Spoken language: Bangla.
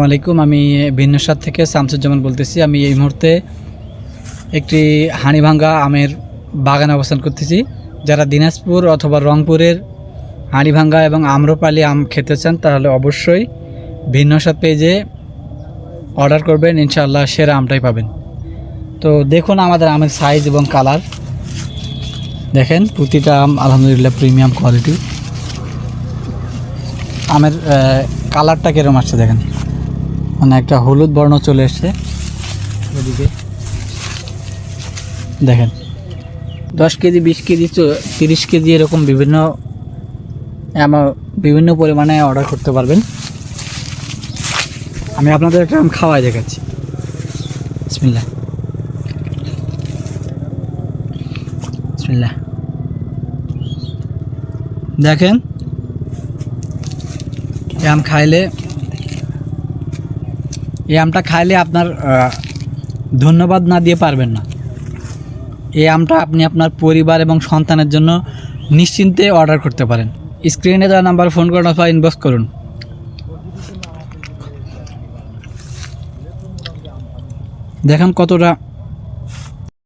আসসালামু আলাইকুম, আমি ভিন্নসাদ থেকে শামসুজ্জামান বলতেছি। আমি এই মুহূর্তে একটি হাঁড়িভাঙ্গা আমের বাগানে অবস্থান করতেছি, যারা দিনাজপুর অথবা রংপুরের হাঁড়িভাঙ্গা এবং আম্রপালি আম খেতে চান, তাহলে অবশ্যই ভিন্নসাদ পেজে অর্ডার করবেন, ইনশাআল্লাহ সেরা আমটাই পাবেন। তো দেখুন আমাদের আমের সাইজ এবং কালার দেখেন, প্রতিটা আম আলহামদুলিল্লাহ প্রিমিয়াম কোয়ালিটি আমের কালারটা কিরম আসছে দেখেন। মানে একটা হলুদ বর্ণ চলে এসছে। ওদিকে দেখেন, দশ কেজি, বিশ কেজি তিরিশ কেজি এরকম বিভিন্ন বিভিন্ন পরিমাণে অর্ডার করতে পারবেন। আমি আপনাদের একটা খাওয়াই দেখাচ্ছি। বিসমিল্লাহ। বিসমিল্লাহ। দেখেন আম খাইলে এই আমটা খাইলে আপনার ধন্যবাদ না দিয়ে পারবেন না। এই আমটা আপনি আপনার পরিবার এবং সন্তানের জন্য নিশ্চিন্তে অর্ডার করতে পারেন। স্ক্রিনে দেওয়া নাম্বার ফোন করুন অথবা ইনবক্স করুন। দেখেন কতটা